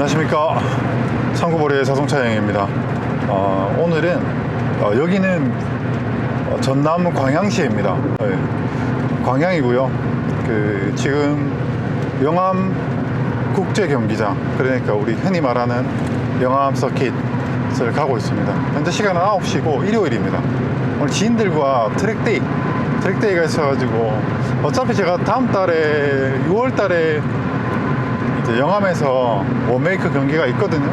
안녕하십니까. 창구보리의 자동차 여행입니다. 어, 오늘은 어, 여기는 어, 전남 광양시입니다. 네, 광양이고요. 그 지금 영암 국제 경기장 그러니까 우리 흔히 말하는 영암 서킷을 가고 있습니다. 현재 시간은 9시고 일요일입니다. 오늘 지인들과 트랙데이 트랙데이가 있어가지고 어차피 제가 다음 달에 6월 달에 이제 영암에서 원메이크 경기가 있거든요.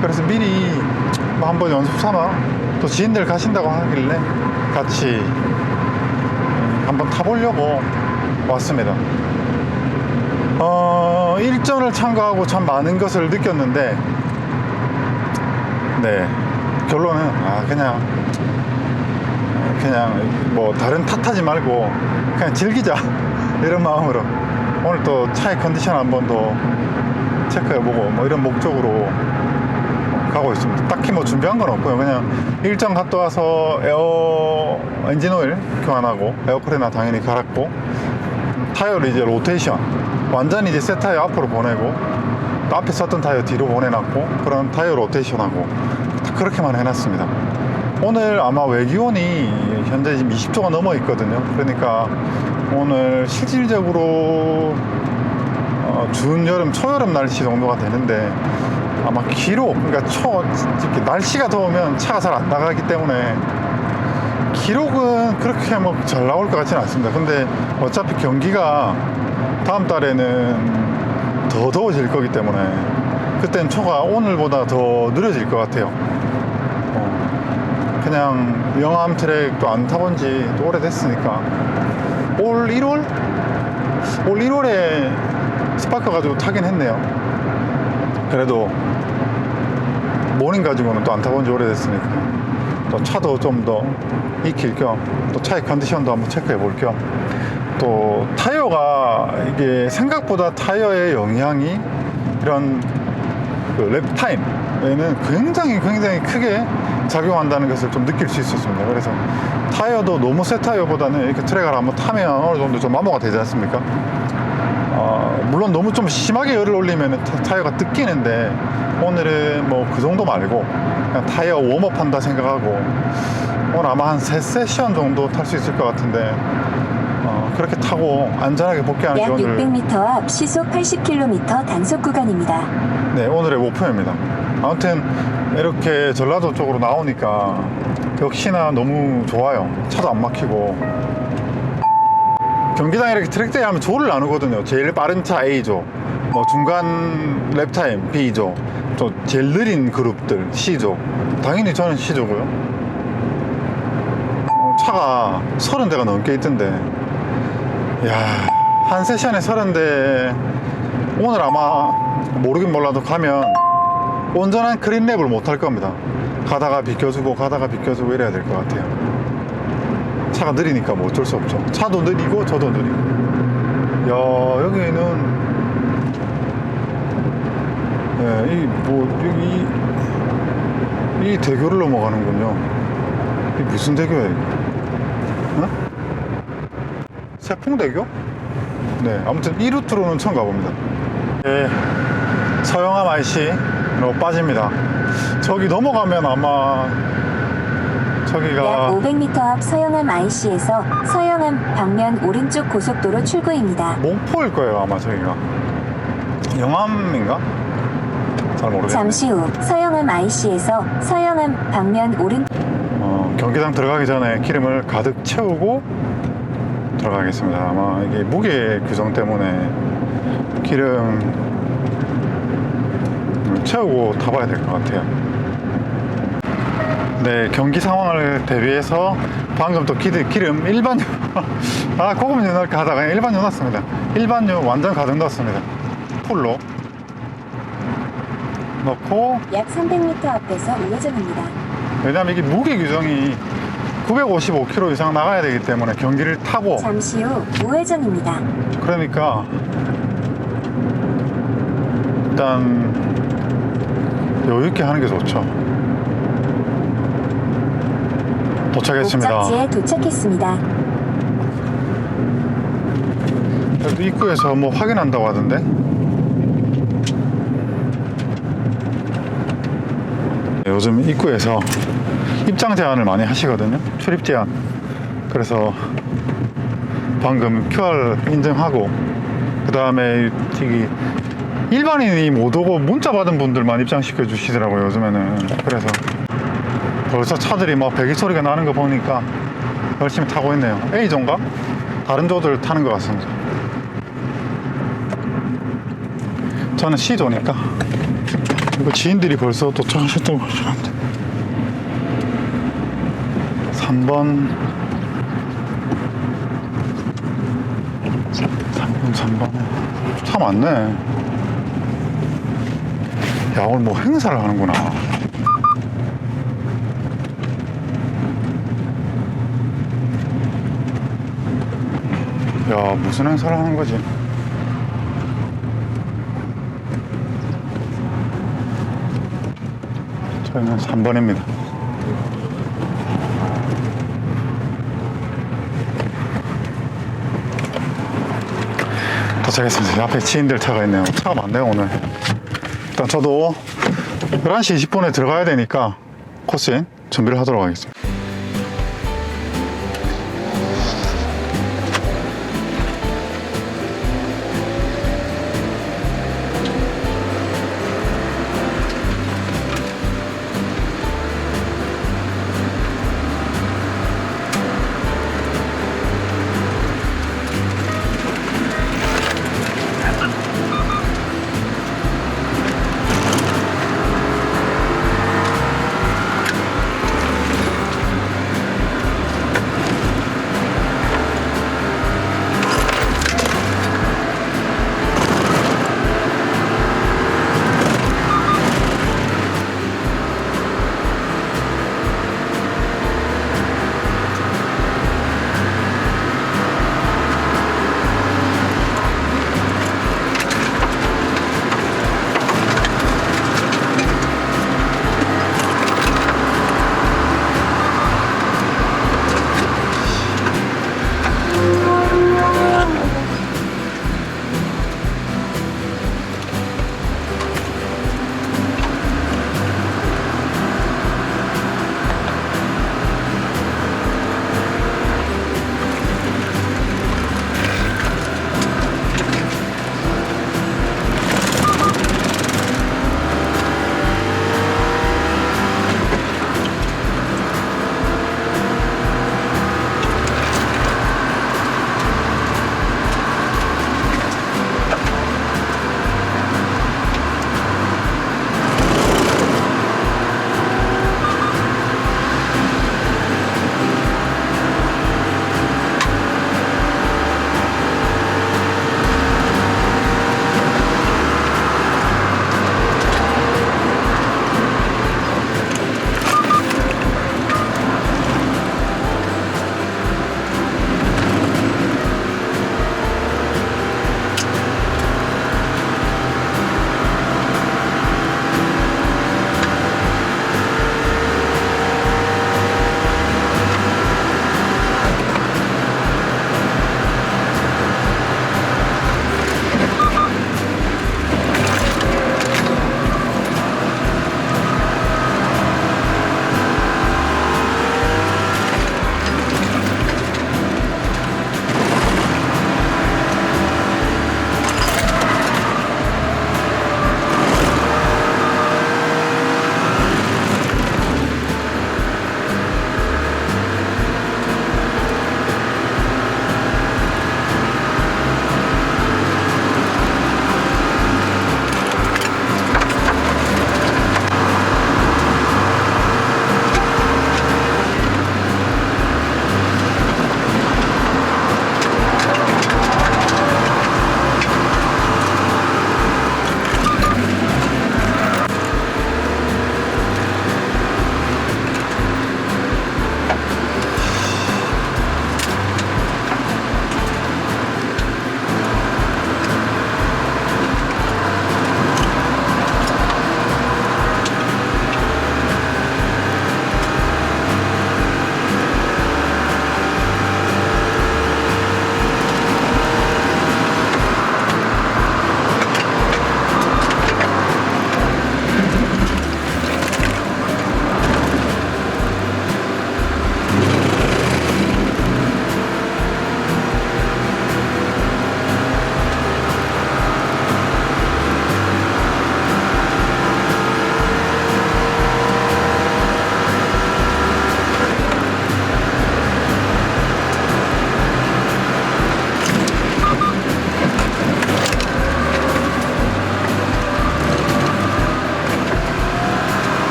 그래서 미리 뭐 한번 연습 삼아 또 지인들 가신다고 하길래 같이 한번 타보려고 왔습니다. 어, 일전을 참가하고 참 많은 것을 느꼈는데, 네. 결론은, 아, 그냥, 그냥 뭐 다른 탓하지 말고 그냥 즐기자. 이런 마음으로 오늘 또 차의 컨디션 한번 더 체크해보고 뭐 이런 목적으로 가고 있습니다. 딱히 뭐 준비한 건 없고요. 그냥 일정 갔다 와서 에어 엔진 오일 교환하고 에어프레나 당연히 갈았고 타이어를 이제 로테이션 완전히 이제 새 타이어 앞으로 보내고 또 앞에 썼던 타이어 뒤로 보내놨고 그런 타이어 로테이션하고 다 그렇게만 해놨습니다. 오늘 아마 외기온이 현재 지금 20도가 넘어 있거든요. 그러니까 오늘 실질적으로 어, 준 여름, 초여름 날씨 정도가 되는데 아마 기록, 그러니까 초, 이렇게 날씨가 더우면 차가 잘 안 나가기 때문에 기록은 그렇게 뭐 잘 나올 것 같지는 않습니다. 근데 어차피 경기가 다음 달에는 더 더워질 거기 때문에 그땐 초가 오늘보다 더 느려질 것 같아요. 어, 그냥 영암 트랙도 안 타본 지또 오래됐으니까 올 1월? 올 1월에 스파크 가지고 타긴 했네요. 그래도 모닝 가지고는 또 안 타본 지 오래됐으니까 또 차도 좀 더 익힐 겸 또 차의 컨디션도 한번 체크해 볼 겸 또 타이어가 이게 생각보다 타이어의 영향이 이런 그 랩타임에는 굉장히 굉장히 크게 작용한다는 것을 좀 느낄 수 있었습니다. 그래서 타이어도 너무 새 타이어보다는 이렇게 트랙을 한번 타면 어느 정도 좀 마모가 되지 않습니까? 어, 물론 너무 좀 심하게 열을 올리면 타이어가 뜯기는데 오늘은 뭐 그 정도 말고 그냥 타이어 웜업 한다 생각하고 오늘 아마 한세 세션 정도 탈 수 있을 것 같은데 어, 그렇게 타고 안전하게 복귀하는 약게 오늘 600m 앞 시속 80km 단속 구간입니다. 네, 오늘의 목표입니다. 아무튼 이렇게 전라도 쪽으로 나오니까 역시나 너무 좋아요. 차도 안 막히고. 경기장 이렇게 트랙데이 하면 조를 나누거든요. 제일 빠른 차 A조, 뭐 중간 랩타임 B조, 또 제일 느린 그룹들 C조. 당연히 저는 C조고요. 어, 차가 30대가 넘게 있던데. 야, 한 세션에 30대 오늘 아마 모르긴 몰라도 가면 온전한 크린랩을 못 할 겁니다. 가다가 비켜주고 가다가 비켜주고 이래야 될 것 같아요. 차가 느리니까 뭐 어쩔 수 없죠. 차도 느리고 저도 느리고. 야 여기는 예, 이뭐 여기 이 대교를 넘어가는군요. 이 무슨 대교예요? 이거? 어? 세풍대교? 네, 아무튼 이 루트로는 처음 가봅니다. 예, 서영암 IC로 빠집니다. 저기 넘어가면 아마 약 저기가 500m 앞 서영암 IC에서 서영암 방면 오른쪽 고속도로 출구입니다. 목포일 거예요, 아마 저기가. 영암인가? 잘 모르겠네. 잠시 후 서영암 IC에서 서영암 방면 오른 어, 경기장 들어가기 전에 기름을 가득 채우고 들어가겠습니다. 아마 이게 무게 규정 때문에 기름 채우고 타봐야 될 것 같아요. 네, 경기 상황을 대비해서 방금 또 기름, 기름 일반유, 아, 고급유 넣을까 하다가 그냥 일반유 넣었습니다. 일반유 완전 가득 넣었습니다. 풀로 넣고 약 300m 앞에서 우회전입니다. 왜냐면 이게 무게 규정이 955kg 이상 나가야 되기 때문에 경기를 타고 잠시 후 우회전입니다. 그러니까 일단 여유 있게 하는 게 좋죠. 도착했습니다. 목적지에 도착했습니다. 그래도 입구에서 뭐 확인한다고 하던데. 요즘 입구에서 입장 제한을 많이 하시거든요. 출입 제한. 그래서 방금 QR 인증하고 그 다음에 일반인이 못 오고 문자 받은 분들만 입장시켜 주시더라고요 요즘에는. 그래서 벌써 차들이 막 배기 소리가 나는 거 보니까 열심히 타고 있네요. A조인가? 다른 조들 타는 것 같습니다. 저는 C조니까? 이거 지인들이 벌써 도착하셨던 것 같은데. 3번. 3번 3번 차 많네 야 오늘 뭐 행사를 하는구나. 야 무슨 행사를 하는 거지? 저희는 3번입니다. 도착했습니다. 앞에 지인들 차가 있네요. 차가 많네요 오늘 일단 저도 11시 20분에 들어가야 되니까 코스인 준비를 하도록 하겠습니다